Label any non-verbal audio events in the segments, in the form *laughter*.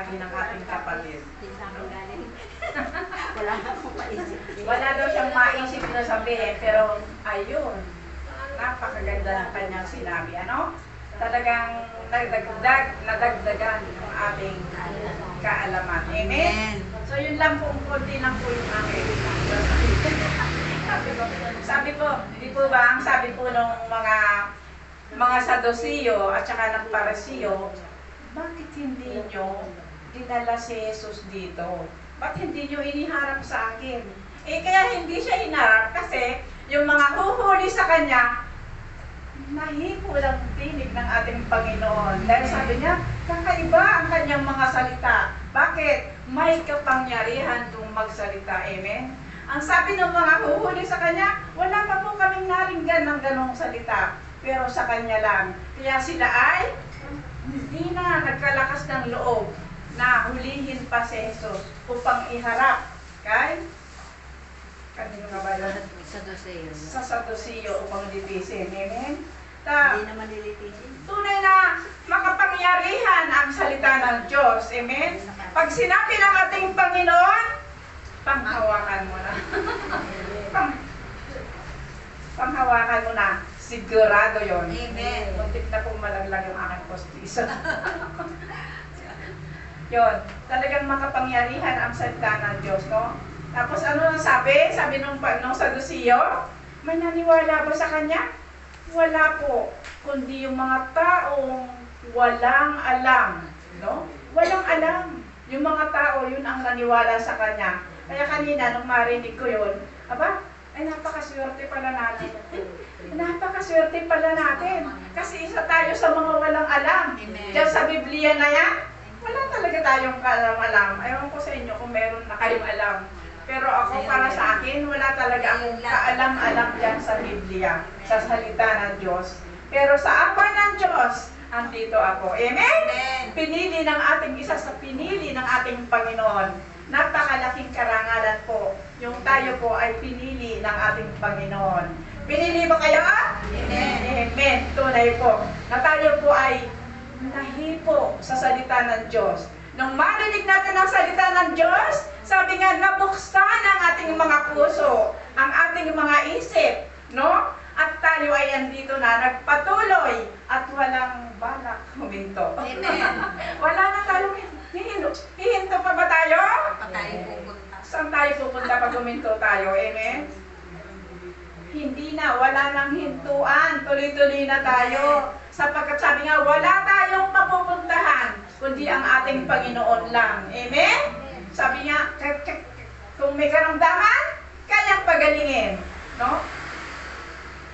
sinabi ng ating kapatid. Hindi sa akin galing. *laughs* Wala na akong paisip. Wala daw siyang maisip na sabihin, pero ayun, napakaganda ng kanyang sinabi. Ano? Talagang nadagdag, nadagdagan yung ating kaalaman. Amen? So yun lang po, konti lang po yung aking *laughs* sabi ko, sabi po, di po ba, ang sabi po ng mga mga Sadosiyo at saka ng Parasiyo, bakit hindi nyo dinala si Jesus dito? Ba't hindi nyo iniharap sa akin? Eh kaya hindi siya hinarap kasi yung mga huhuli sa kanya, nahipo lang tinig ng ating Panginoon. Dahil sabi niya, kakaiba ang kanyang mga salita. Bakit? May kapangyarihan itong magsalita. Amen? Ang sabi ng mga huhuli sa kanya, wala pa po kaming naringgan ng ganong salita. Pero sa kanya lang. Kaya sila ay hindi na nagkalakas ng loob na hulihin pa si Jesus upang iharap kay kanino nga ba yun? Sa doseo. Sa Saduseo upang lipisin. Amen? Ta, Hindi naman nilitisin. tunay na makapangyarihan ang salita ng Diyos. Amen? Pag sinabi ng ating Panginoon, panghawakan mo na. Pang, panghawakan mo na. Sigurado yon. Amen. Muntik na pong malaglag yung aking postiso. *laughs* yon. Talagang makapangyarihan ang salita ng Diyos, no? Tapos ano nang sabi? Sabi nung, nung Sadusiyo, may naniwala ba sa kanya? Wala po. Kundi yung mga taong walang alam. No? Walang alam. Yung mga tao, yun ang naniwala sa kanya. Kaya kanina, nung marinig ko yun, aba, ay napakaswerte pala natin. *laughs* Napakaswerte pala natin. Kasi isa tayo sa mga walang alam. Amen. Diyan sa Biblia na yan, wala talaga tayong kalam-alam. Ewan ko sa inyo kung meron na kayong alam. Pero ako, para sa akin, wala talaga akong kaalam-alam dyan sa Biblia, sa salita ng Diyos. Pero sa apoy ng Diyos, andito ako. Amen? Pinili ng ating isa sa pinili ng ating Panginoon. Napakalaking karangalan po. Yung tayo po ay pinili ng ating Panginoon. Pinili ba kayo? Amen. Amen. Tunay po. Na tayo po ay nahipo sa salita ng Diyos. Nung marinig natin ang salita ng Diyos, sabi nga, nabuksan ang ating mga puso, ang ating mga isip, no? At tayo ay andito na, nagpatuloy at walang balak huminto. *laughs* Wala na tayong hihinto. Hihinto pa ba tayo? Patay pupunta. Saan tayo pupunta pag huminto tayo? Amen? Hindi na, wala nang hintuan. Tuloy-tuloy na tayo. Sapagkat sabi nga, wala kundi ang ating Panginoon lang. Amen? Sabi nga, "Kek- kek- kung may karamdaman, kayang pagalingin. No?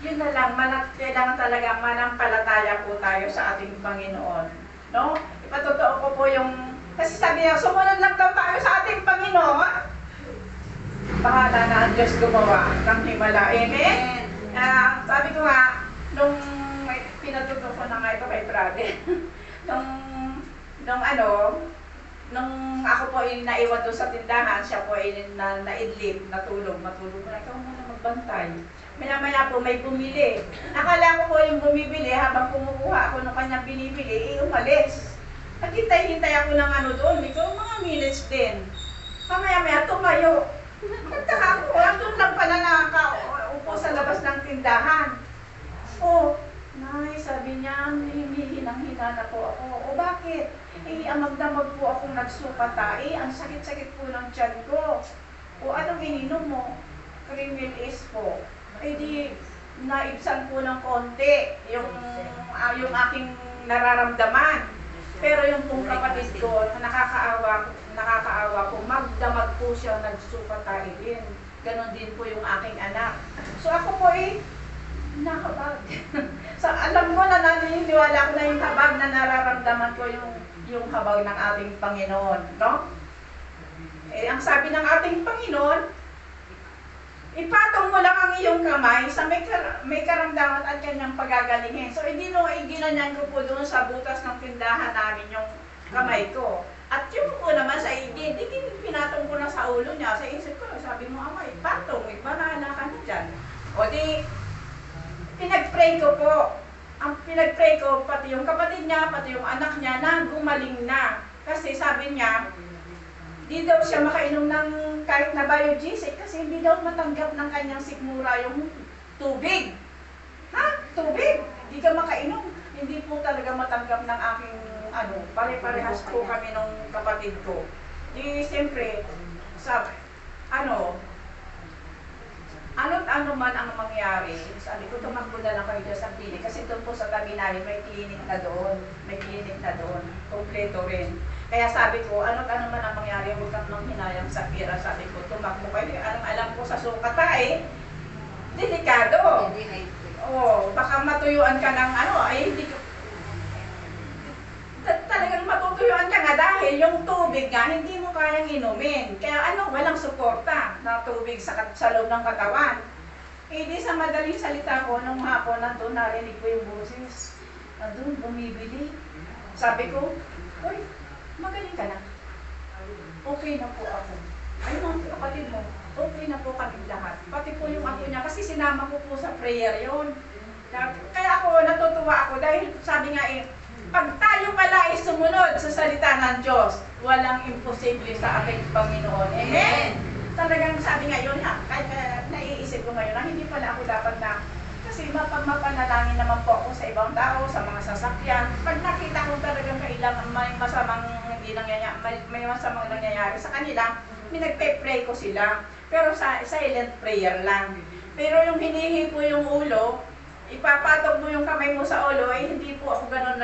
Yun na lang, manat, kailangan talaga manampalataya po tayo sa ating Panginoon. No? Ipatotoo ko po yung, kasi sabi niya, sumunod lang daw tayo sa ating Panginoon. Bahala na ang Diyos gumawa ng himala. Amen? Ah, sabi ko nga, nung pinatuto ko na nga ito kay Brother, *laughs* nung, nung ano, nung ako po ay naiwan doon sa tindahan, siya po ay na, naidlip, natulog, matulog na, ikaw muna magbantay. Maya-maya po may bumili. Akala ko po yung bumibili, habang kumukuha ako ng kanyang binibili, eh umalis. Naghintay-hintay ako ng ano doon, ikaw mga minutes din. Mamaya-maya tumayo. Nagtaka ako, andun lang pala nakakaupo sa labas ng tindahan. Oh, Nay, sabi niya, hinang-hina na po ako. O bakit? Eh, amag-damag po akong nagsuka eh, ang sakit-sakit po ng tiyan ko. O anong ininom mo? Crimilis po. Eh di, naibsan po ng konti yung, ah, yung aking nararamdaman. Pero yung pong kapatid ko, na nakakaawa, nakakaawa ko, magdamag po siya nagsuka din. Ganon din po yung aking anak. So ako po eh, nakabag. *laughs* so alam ko na naniniwala ko na yung habag na nararamdaman ko yung yung habag ng ating Panginoon, no? Eh, ang sabi ng ating Panginoon, ipatong mo lang ang iyong kamay sa may, kar- may karamdaman at kanyang pagagalingin. So, hindi no, iginanyan ko po doon sa butas ng tindahan namin yung kamay ko. At yung po naman sa igin, di pinatong ko na sa ulo niya. Sa isip ko, sabi mo, ama, ipatong, ipanala ka na dyan. O di, pinag-pray ko po. Ang pinag-pray ko, pati yung kapatid niya, pati yung anak niya, na gumaling na. Kasi sabi niya, di daw siya makainom ng kahit na biogesic kasi hindi daw matanggap ng kanyang sigmura yung tubig. Ha? Tubig? Hindi ka makainom. Hindi po talaga matanggap ng aking ano, pare-parehas po kami nung kapatid ko. Di siyempre, sabi, ano, ano't ano man ang mangyari, sabi ko, tumakbo na lang kayo dyan sa clinic. Kasi doon po sa tabi namin, may clinic na doon. May clinic na doon. Kompleto rin. Kaya sabi ko, ano't ano man ang mangyari, huwag kang nang hinayang sa pira. Sabi ko, tumakbo kayo. Alam, alam ko sa sukat eh. Delikado. Oo, baka matuyuan ka ng ano, ay hindi ka... dahil yung tubig nga hindi mo kayang inumin. Kaya ano, walang suporta na tubig sa, sa loob ng katawan. Eh di sa madaling salita ko, nung hapon nandun narinig ko yung boses. Nandun, bumibili. Sabi ko, Uy, magaling ka na. Okay na po ako. Ay, mga kapatid mo, okay na po kami lahat. Pati po yung ako niya, kasi sinama ko po sa prayer yon. Kaya ako, natutuwa ako dahil sabi nga eh, pag tayo pala ay sumunod sa salita ng Diyos, walang imposible sa ating Panginoon. Amen? Talagang sabi nga yun ha, kahit uh, naiisip ko ngayon na hindi pala ako dapat na, kasi mapag mapanalangin naman po ako sa ibang tao, sa mga sasakyan. Pag nakita ko talagang kailangan may masamang hindi nangyayari, may, masamang nangyayari sa kanila, minagpe-pray ko sila. Pero sa silent prayer lang. Pero yung hinihi ko yung ulo, ipapatok mo yung kamay mo sa ulo, ay hindi po ako ganun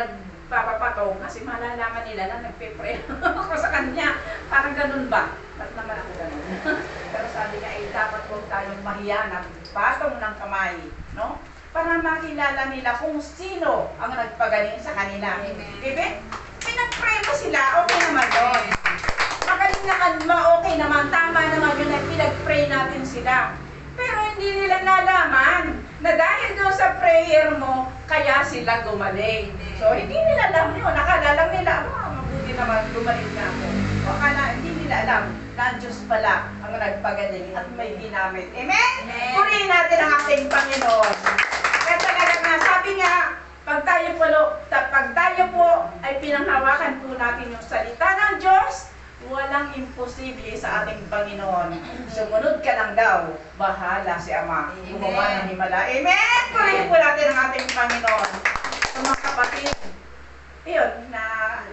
nagpapapatong kasi malalaman nila na nagpe-pray *laughs* ako sa kanya. Parang ganun ba? Ba't naman ako ganun? *laughs* Pero sabi niya, ay dapat huwag tayong mahiya ng patong ng kamay, no? Para makilala nila kung sino ang nagpagaling sa kanila. Amen. Diba? Pinag-pray mo sila, okay naman yun. Magaling naman, ma- okay naman, tama naman yun na pinag-pray natin sila. Pero hindi nila nalaman na dahil doon sa prayer mo, kaya sila gumaling. So, hindi nila alam yun. Nakala lang nila, ah, mabuti naman, gumaling na ako. O akala, hindi nila alam na ang Diyos pala ang nagpagaling at may ginamit. Amen? Amen. Purihin natin ang ating Panginoon. Kaya talaga nga, sabi nga, pag tayo po, pag tayo po ay pinanghawakan po natin yung salita ng Diyos, walang imposible sa ating Panginoon. Sumunod ka lang daw, bahala si Ama. Gumawa ng himala. Amen! Purihin po natin ang ating Panginoon. So mga kapatid, iyon, na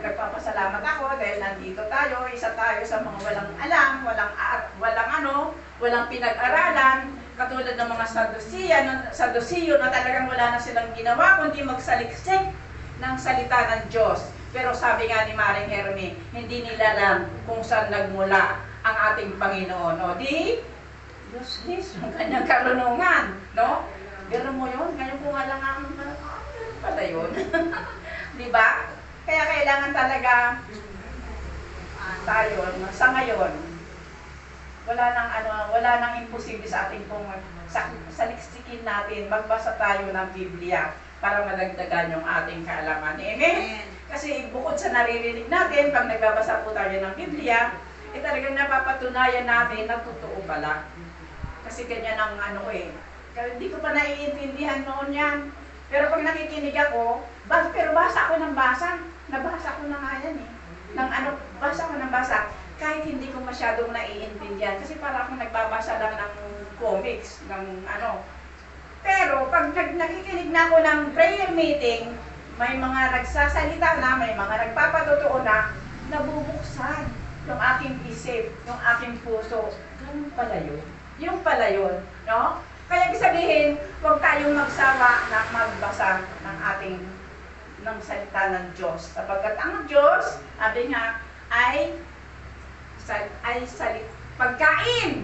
nagpapasalamat ako dahil nandito tayo, isa tayo sa mga walang alam, walang, walang ano, walang pinag-aralan, katulad ng mga Sadusiya, na- Sadusiyo na talagang wala na silang ginawa, kundi magsaliksik ng salita ng Diyos. Pero sabi nga ni Maring Herme, hindi nila alam kung saan nagmula ang ating Panginoon. O di, Diyos Diyos, yung kanyang karunungan. No? Pero mo yun, ngayon ko nga lang ang ah, pala yun. *laughs* Di ba? Kaya kailangan talaga ah, tayo, sa ngayon, wala nang ano, wala nang imposible sa ating pong sa, saliksikin natin, magbasa tayo ng Biblia para madagdagan yung ating kaalaman. Amen? Amen. Kasi bukod sa naririnig natin, pag nagbabasa po tayo ng Biblia, eh talagang napapatunayan natin na totoo pala. Kasi ganyan ang ano eh. Hindi ko pa naiintindihan noon yan. Pero pag nakikinig ako, bas, pero basa ako ng basa. Nabasa ko na nga yan eh. Ng ano, basa ko ng basa. Kahit hindi ko masyadong naiintindihan. Kasi para akong nagbabasa lang ng comics, ng ano. Pero pag nag nakikinig na ako ng prayer meeting, may mga nagsasalita na, may mga nagpapatotoo na, nabubuksan yung aking isip, yung aking puso. Ganun pala yun. Yung pala yun. No? Kaya ibig sabihin, huwag tayong magsawa na magbasa ng ating ng salita ng Diyos. Sapagkat ang Diyos, sabi nga, ay sal, ay salit, pagkain.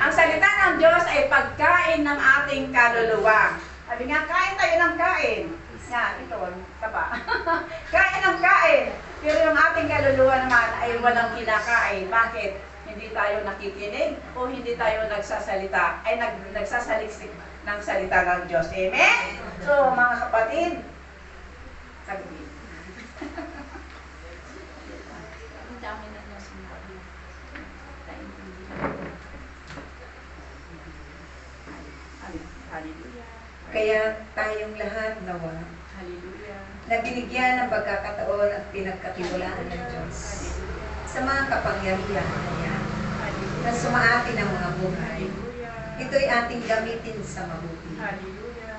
Ang salita ng Diyos ay pagkain ng ating kaluluwa. Sabi nga, kain tayo ng kain. Yan, ito, taba. *laughs* kain ng kain. Pero yung ating kaluluwa naman ay walang kinakain. Bakit? Tayo nakikinig o hindi tayo nagsasalita, ay nag, nagsasaliksik ng salita ng Diyos. Amen? So, mga kapatid, sabi. Ang dami na niya sinabi. Kaya tayong lahat nawa na binigyan ng pagkakataon at pinagkatiwalaan ng Diyos sa mga kapangyarihan na sumaati ng mga buhay. Ito'y ating gamitin sa mabuti.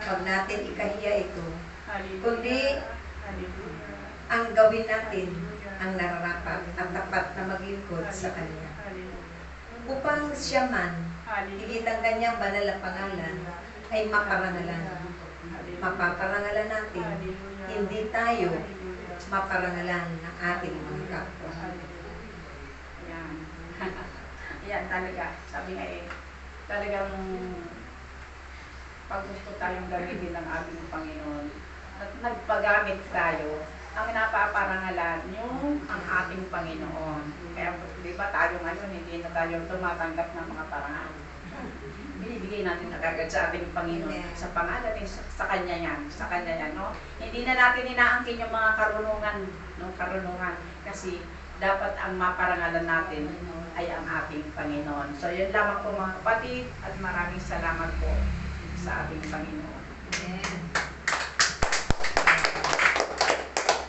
Huwag natin ikahiya ito. Kundi. Ang gawin natin ang nararapat at tapat na maglingkod sa Kanya. Upang siya man, higit ang kanyang banal na pangalan, ay maparangalan. Mapaparangalan natin, hindi tayo maparangalan ng ating mga kapwa. Yan. *laughs* Yan talaga. Sabi nga eh, talagang pag gusto tayong gamitin ng aming Panginoon at nagpagamit tayo, ang napaparangalan yung ang ating Panginoon. Kaya di ba tayo ngayon, hindi na tayo tumatanggap ng mga parangal. Binibigay natin na kagad sa ating Panginoon. Sa pangalan, sa, sa Kanya yan. Sa Kanya yan, no? Hindi na natin inaangkin yung mga karunungan, no? Karunungan. Kasi dapat ang maparangalan natin ay ang ating Panginoon. So, yun lamang po mga kapatid at maraming salamat po sa ating Panginoon. Amen.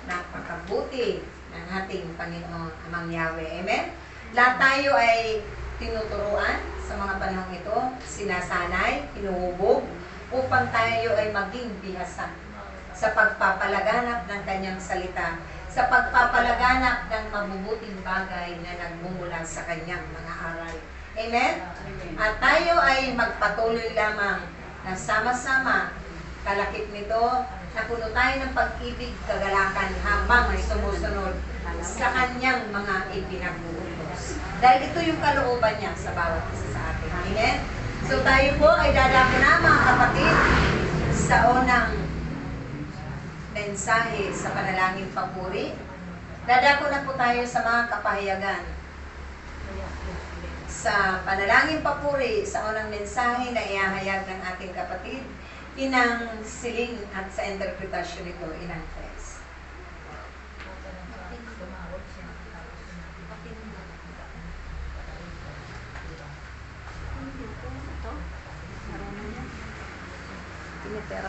Napakabuti ng ating Panginoon Amang Yahweh. Amen? Lahat tayo ay tinuturuan sa mga panahong ito, sinasanay, hinuhubog, upang tayo ay maging bihasa sa pagpapalaganap ng kanyang salita, sa pagpapalaganap ng mabubuting bagay na nagmumula sa kanyang mga aral. Amen? At tayo ay magpatuloy lamang na sama-sama kalakip nito na puno tayo ng pag-ibig kagalakan habang ay sumusunod sa kanyang mga ipinagbubutos. Dahil ito yung kalooban niya sa bawat isa sa atin. Amen? So tayo po ay dadako na mga kapatid sa unang mensahe sa panalangin papuri. Dadako na po tayo sa mga kapahayagan sa panalangin papuri sa unang mensahe na iahayag ng ating kapatid, inang siling at sa interpretasyon nito, inang Tres.